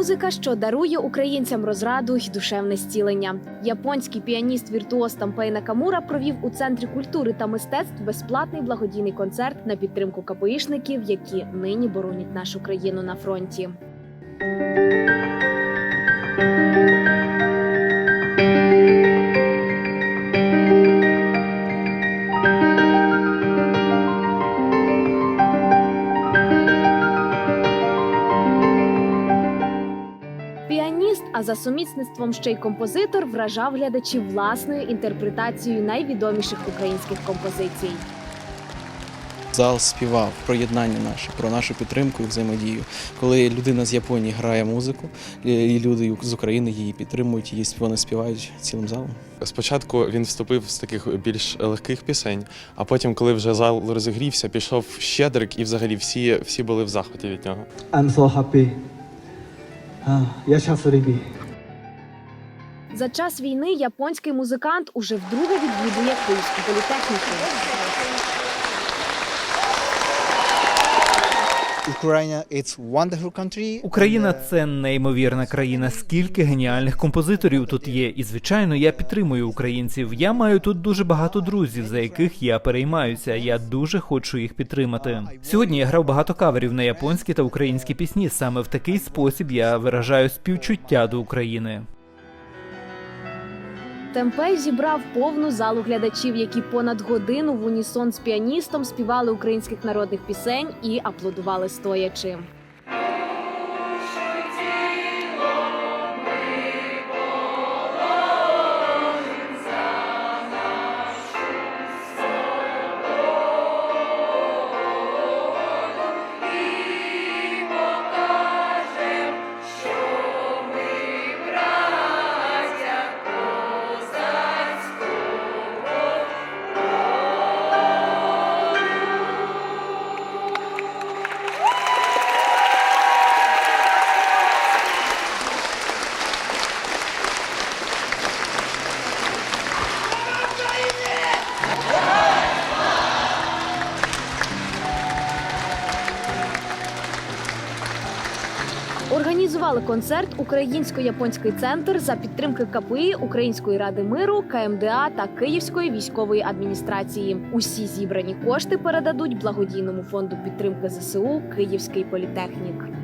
музика, що дарує українцям розраду й душевне зцілення. Японський піаніст віртуоз Тампей Накамура провів у центрі культури та мистецтв безплатний благодійний концерт на підтримку КПІшників, які нині боронять нашу країну на фронті. А за сумісництвом ще й композитор, вражав глядачів власною інтерпретацією найвідоміших українських композицій. Зал співав про єднання наше, про нашу підтримку і взаємодію. Коли людина з Японії грає музику, і люди з України її підтримують, її вони співають цілим залом. Спочатку він вступив з таких більш легких пісень, а потім, коли вже зал розігрівся, пішов щедрик, і взагалі всі, всі були в захваті від нього. I'm so happy. Я рибі. За час війни японський музикант уже вдруге відвідує Київську політехніку. Україна це неймовірна країна. Скільки геніальних композиторів тут є. І звичайно, я підтримую українців. Я маю тут дуже багато друзів, за яких я переймаюся. Я дуже хочу їх підтримати. Сьогодні я грав багато каверів на японські та українські пісні. Саме в такий спосіб я виражаю співчуття до України. Темпей зібрав повну залу глядачів, які понад годину в унісон з піаністом співали українських народних пісень і аплодували стоячи. Організували концерт Українсько-японський центр за підтримки КПІ Української ради миру, КМДА та Київської військової адміністрації. Усі зібрані кошти передадуть благодійному фонду підтримки ЗСУ Київський політехнік.